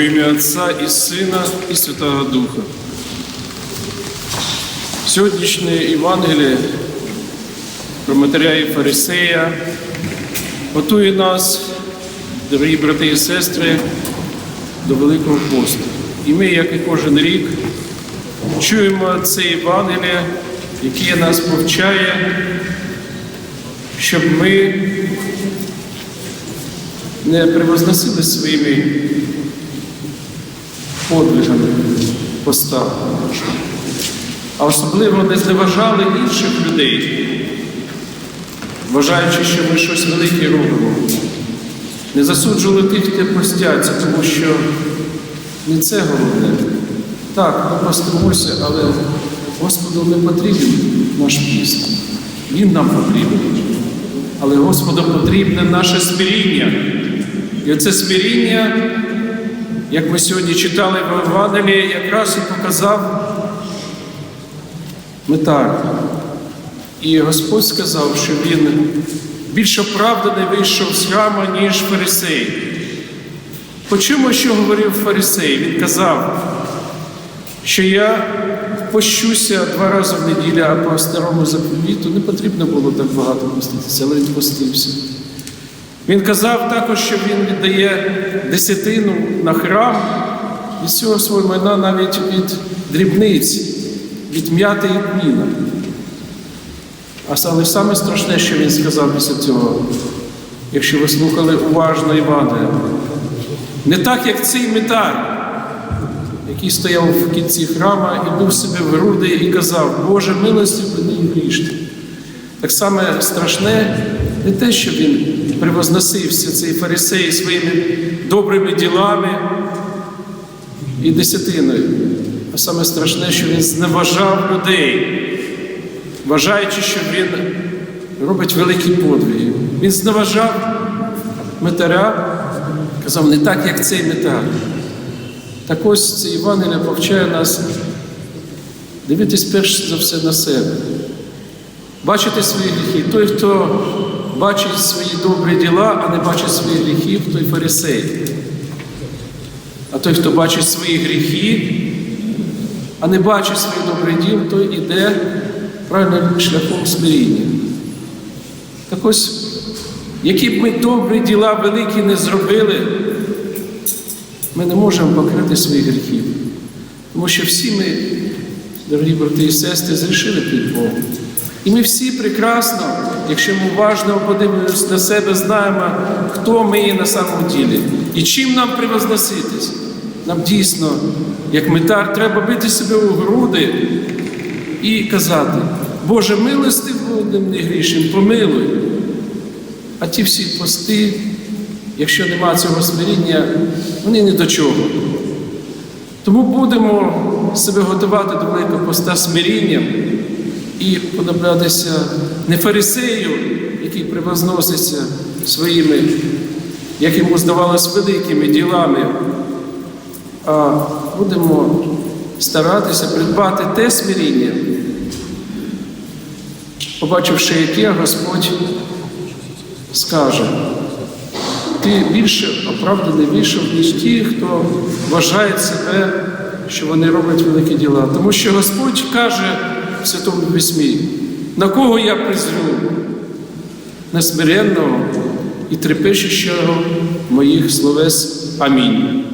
Во ім'я Отця і Сина, і Святого Духа. Сьогоднішнє Євангеліє про Матеря і Фарисея готує нас, дорогі брати і сестри, до Великого посту. І ми, як і кожен рік, чуємо це Євангеліє, яке нас повчає, щоб ми не превозносили своїми подвигами поста, а особливо не зневажали інших людей, вважаючи, що ми щось велике робимо. Не засуджували тих, хто постяться, тому що не це головне. Так, ми постимося, але Господу не потрібен наш піст. Він нам потрібен. Але Господу потрібне наше смиріння. І оце смиріння, як ми сьогодні читали в Євангелії, якраз і показав мета. І Господь сказав, що він більш оправданий вийшов з храму, ніж фарисей. Почуємо, що говорив фарисей. Він казав, що я пощуся два рази в неділю, а по старому заповіту не потрібно було так багато поститися, але він постився. Він казав також, що він віддає десятину на храм від цього свого майна навіть від дрібниць, від м'яти і тміна. А саме саме страшне, що він сказав після цього, якщо ви слухали уважно Івана, не так, як цей метар, який стояв в кінці храма і був себе в груди і казав, Боже, милості мені грішти. Так само страшне не те, що він превозносився цей фарисей своїми добрими ділами і десятиною, а саме страшне, що він зневажав людей, вважаючи, що він робить великі подвиги. Він зневажав метаря, казав, не так, як цей метар. Так ось це Євангелія повчає нас дивитись перш за все на себе, бачити свої гріхи. Той, хто бачить свої добрі діла, а не бачить своїх гріхів, той фарисей. А той, хто бачить свої гріхи, а не бачить свої добрі діл, той іде правильним шляхом смиріння. Так ось, які б ми добрі діла великі не зробили, ми не можемо покрити своїх гріхів. Тому що всі ми, дорогі брати і сестри, зрішили під Богом. І ми всі прекрасно, якщо ми уважно подивимося на себе, знаємо, хто ми є на самому ділі і чим нам превозноситись. Нам дійсно, як метар, треба бити себе у груди і казати, Боже, милости будем не грішим, помилуй. А ті всі пости, якщо нема цього смиріння, вони ні до чого. Тому будемо себе готувати до великого поста смирінням і подоблятися не фарисею, який превозноситься своїми, як йому здавалось, великими ділами, а будемо старатися придбати те смиріння, побачивши, яке Господь скаже. Ти більше оправданий вийшов, ніж ті, хто вважає себе, що вони роблять великі діла. Тому що Господь каже в Святому Письмі, на кого я призрю? На смиренного і трепещущого моїх словес. Амінь.